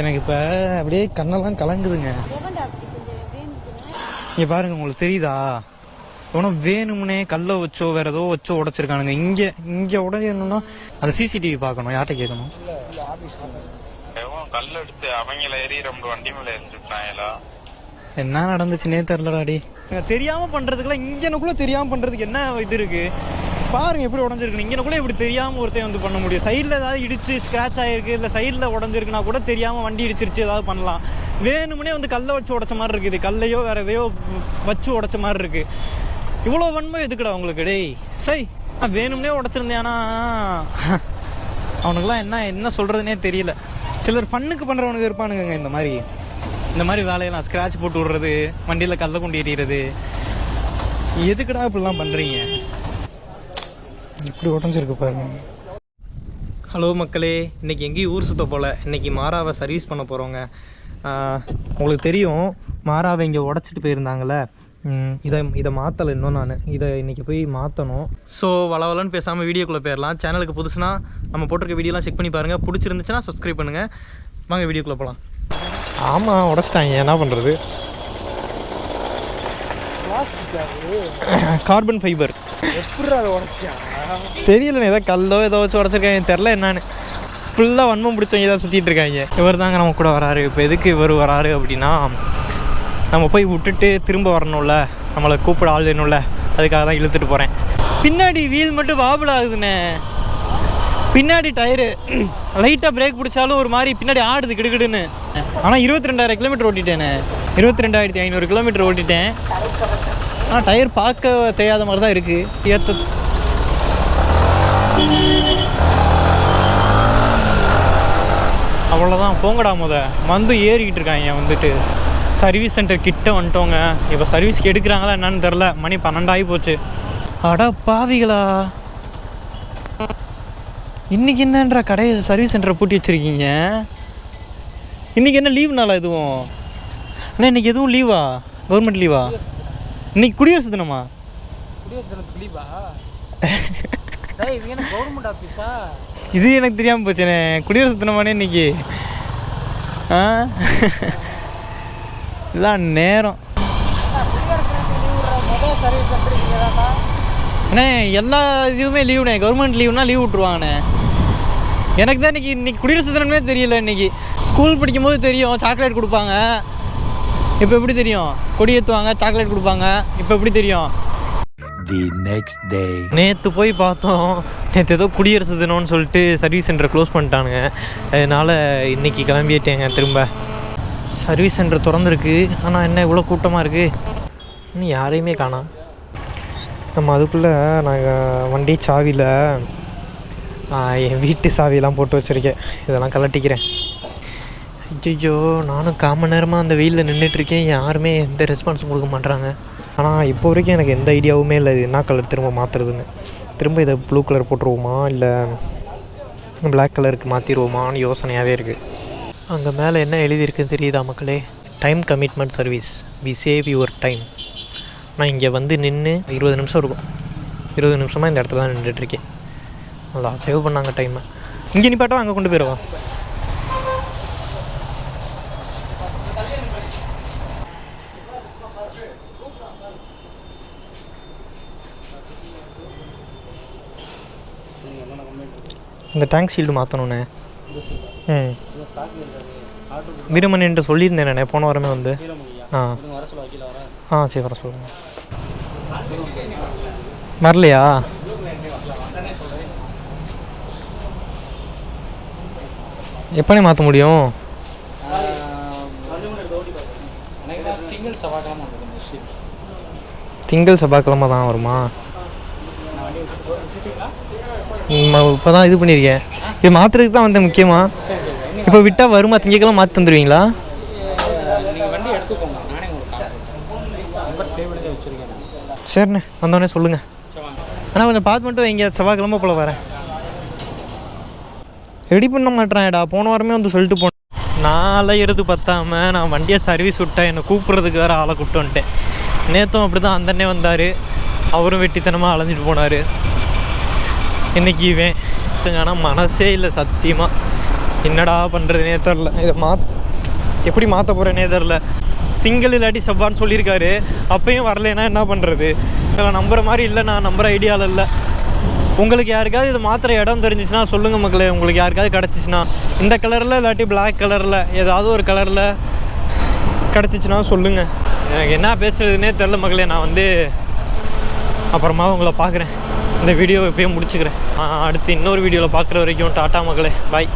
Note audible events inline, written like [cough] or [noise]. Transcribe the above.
எனக்கு இப்போ அப்படியே கண்ணெல்லாம் கலங்குதுங்க. இங்க பாருங்க உங்களுக்கு தெரியுதா? இவனும் வேணும்னே கல்லை வச்சோ வேற ஏதோ வச்சோ உடைச்சிருக்கானுங்க. இங்க இங்க உடையணும்னா அந்த சிசிடிவி பார்க்கணும். யார்கிட்ட கேட்கணும்? எவன் கல் எடுத்து அவங்கள ஏறி ரெண்டு வண்டி மேல எரிஞ்சுட்டாங்களா என்ன நடந்துச்சுன்னே தெரியலடாடி தெரியாம பண்றதுக்குலாம் இங்கனக்குள்ள தெரியாம பண்றதுக்கு என்ன இது இருக்கு? பாருங்க எப்படி உடஞ்சிருக்கு கூட இப்படி தெரியாம ஒருத்தன் வந்து பண்ண முடியும். சைடில் ஏதாவது இடிச்சு ஸ்கிராச் ஆயிருக்கு இல்ல சைடில் உடஞ்சிருக்குன்னா கூட தெரியாம வண்டி இடிச்சிருச்சு ஏதாவது பண்ணலாம். வேணும்னே வந்து கல்லை வச்சு உடச்ச மாதிரி இருக்குது. கல்லையோ வேற எதையோ வச்சு உடச்ச மாதிரி இருக்கு. இவ்வளோ வன்மை எதுக்குடா உங்களுக்கு? டேய் சை வேணும்னே உடைச்சிருந்தேனா அவனுக்குலாம் என்ன என்ன சொல்றதுனே தெரியல. சிலர் பண்ணுக்கு பண்றவனுக்கு இருப்பானுங்க இந்த மாதிரி. இந்த மாதிரி வேலையெல்லாம் ஸ்க்ராட்ச் போட்டு விடுறது வண்டியில கல்ல கொண்டு எறிகிறது எதுக்குடா இப்படிலாம் பண்றீங்க? இப்படி உடஞ்சிருக்கு பாருங்க. ஹலோ மக்களே இன்னைக்கு எங்கேயும் ஊர் சுத்த போல. இன்னைக்கு மாறாவை சர்வீஸ் பண்ண போகிறோங்க உங்களுக்கு தெரியும் மாறாவை இங்கே உடச்சிட்டு போயிருந்தாங்கல்ல. ம், இதை இதை மாற்றலை இன்னும் நான். இதை இன்னைக்கு போய் மாற்றணும் ஸோ வளவலன்னு பேசாமல் வீடியோக்குள்ளே போயிடலாம். சேனலுக்கு புதுசுனா நம்ம போட்டிருக்க வீடியோலாம் செக் பண்ணி பாருங்கள் பிடிச்சிருந்துச்சுன்னா சப்ஸ்கிரைப் பண்ணுங்கள் வாங்க வீடியோக்குள்ளே போகலாம் ஆமாம் உடச்சிட்டாங்க. என்ன பண்ணுறது [coughs] கார்பன் ஃபைபர். எப்படி அதை உடச்சியா? தெரியல ஏதோ கல்லோ ஏதோ வச்சு உடச்சிருக்காங்க. தெரில என்னன்னு. ஃபுல்லாக வன்மம் பிடிச்சவங்க ஏதாவது சுற்றிட்டு இருக்காங்க. இவர் தாங்க நம்ம கூட வராரு. இப்போ எதுக்கு இவர் வராரு அப்படின்னா நம்ம போய் விட்டுட்டு திரும்ப வரணும்ல. நம்மளை கூப்பிட ஆள் வேணும்ல. அதுக்காக தான் இழுத்துட்டு போகிறேன் பின்னாடி வீல் மட்டும் வாபிள் ஆகுதுண்ணே. பின்னாடி டயரு. [clears throat] லைட்டாக பிரேக் பிடிச்சாலும் ஒரு மாதிரி பின்னாடி ஆடுது கிடுகிடுன்னு. ஆனால் இருபத்தி ரெண்டாயிரம் கிலோமீட்டர் ஓட்டிட்டேனே. இருபத்தி ரெண்டாயிரத்தி ஐநூறு கிலோமீட்டர் ஓட்டிட்டேன். ஆனால் டயர் பார்க்க தெரியாத மாதிரி தான் இருக்குது ஏற்ற அவ்வளோதான் போங்கடா முத. மந்து ஏறிக்கிட்டு இருக்காங்க வந்துட்டு. சர்வீஸ் சென்டர் கிட்ட வந்துட்டோங்க. இப்போ சர்வீஸ்க்கு எடுக்கிறாங்களா என்னன்னு தெரில மணி பன்னெண்டாகி போச்சு. அடா பாவிகளா. இன்னைக்கு என்னன்ற கடையை சர்வீஸ் சென்டரை பூட்டி வச்சிருக்கீங்க? இன்னைக்கு என்ன லீவ் நாளா எதுவும் அண்ணா இன்னைக்கு எதுவும் லீவா கவர்மெண்ட் லீவா இன்னைக்கு குடியரசு தினமா? குடியரசு லீவா இது என்ன கவர்மெண்ட் ஆஃபீஸா இது எனக்கு தெரியாமல் போச்சுண்ணே. குடியரசு தினமானே இன்னைக்கு. ஆ? நேரம். அண்ணே எல்லா இதுவுமே லீவுண்ணே கவர்மெண்ட் லீவுனா லீவ் விட்ருவாங்கண்ணே எனக்கு தான் இன்னைக்கு இன்னைக்கு குடியரசு தினமே தெரியல இன்னைக்கு. ஸ்கூல் படிக்கும்போது தெரியும் சாக்லேட் கொடுப்பாங்க. இப்போ எப்படி தெரியும்? கொடி ஏற்றுவாங்க சாக்லேட் கொடுப்பாங்க இப்போ எப்படி தெரியும்? The next day. நேற்று போய் பார்த்தோம். நேற்று ஏதோ குடியரசு தினம்னு சொல்லிட்டு சர்வீஸ் சென்டரை க்ளோஸ் பண்ணிட்டானுங்க. அதனால் இன்னைக்கு கிளம்பிட்டேங்க திரும்ப. சர்வீஸ் சென்டர் திறந்துருக்கு. ஆனால் என்ன இவ்வளோ கூட்டமாக இருக்குது இன்னும் யாரையுமே காணோம். நம்ம அதுக்குள்ளே நாங்கள் வண்டி சாவியில் என் வீட்டு சாவியெல்லாம் போட்டு வச்சுருக்கேன். இதெல்லாம் கலட்டிக்கிறேன். ஐயோ நானும் காம நேரமாக அந்த வெயிலில் நின்றுட்டுருக்கேன் யாருமே எந்த ரெஸ்பான்ஸும் கொடுக்க மாட்றாங்க. ஆனால் இப்போ வரைக்கும் எனக்கு எந்த ஐடியாவுமே இல்லை. இது என்ன கலர் திரும்ப மாற்றுறதுன்னு திரும்ப இதை ப்ளூ கலர் போட்டுருவோமா? இல்லை பிளாக் கலருக்கு மாற்றிடுவோமான்னு யோசனையாகவே இருக்குது அங்கே மேலே என்ன எழுதியிருக்குன்னு தெரியுதா மக்களே? Time commitment service we save your time நான் இங்கே வந்து நின்று இருபது நிமிஷம் இருக்கும். இருபது நிமிஷமாக இந்த இடத்துல தான் நின்றுட்டுருக்கேன் நல்லா சேவ் பண்ணாங்க டைமை இங்கே நிப்பாட்டா அங்கே கொண்டு போயிடுவான் இந்த டேங்க் ஷீல்டு மாற்றணுண்ணே ம். வீரமணின்ட்டு சொல்லியிருந்தேன் போன வாரமே வந்து. ஆ. ஆ சரி வர சொல்லுங்கள் வரலையா? எப்பனே மாற்ற முடியும்? திங்கள் செவ்வாய்க்கிழமை தான் வருமா? இப்போ தான் இது பண்ணியிருக்கேன் இது மாற்றுறதுக்கு தான் வந்தேன் முக்கியமாக இப்போ விட்டால் வருமா? திங்கக்கெல்லாம் மாற்றி தந்துடுவீங்களா சரிண்ணே வந்தோடனே சொல்லுங்கள் ஆனால் கொஞ்சம் பார்த்து மட்டும் வைங்க. செவ்வாய்க்கிழமை போல் வரேன். ரெடி பண்ண மாட்டேறான்டா போன வாரமே வந்து சொல்லிட்டு போனேன் நான் அலையிறது பத்தாம நான் வண்டியை சர்வீஸ் விட்டேன். என்னை கூப்பிட்றதுக்கு வேறு ஆளை கூப்பிட்டு வந்துட்டேன். நேற்றும் அப்படி தான் அந்தண்ணே வந்தார். அவரும் வெட்டித்தனமாக அலைஞ்சிட்டு போனார். இன்றைக்கி இவன். ஆனால் மனசே இல்லை சத்தியமாக என்னடா பண்ணுறதுனே தெரில. இதை மா எப்படி மாற்ற போகிறேனே தெரில. திங்கள் இல்லாட்டி செவ்வான்னு சொல்லியிருக்காரு. அப்பயும் வரலைன்னா என்ன பண்ணுறது இதில் நம்புகிற மாதிரி இல்லை நான் நம்புகிற ஐடியாவில் இல்லை. உங்களுக்கு யாருக்காவது இது மாத்திர இடம் தெரிஞ்சிச்சுன்னா சொல்லுங்கள் மக்களே. உங்களுக்கு யாருக்காவது கிடச்சிச்சின்னா. இந்த கலரில் இல்லாட்டி பிளாக் கலரில் ஏதாவது ஒரு கலரில் கிடச்சிச்சின்னா சொல்லுங்கள் எனக்கு என்ன பேசுறதுனே தெரில மக்களே. நான் வந்து அப்புறமா உங்களை பார்க்குறேன். இந்த வீடியோ எப்பயும் முடிச்சுக்கிறேன். அடுத்து இன்னொரு வீடியோவில் பார்க்குற வரைக்கும் டாட்டா மகளே பாய்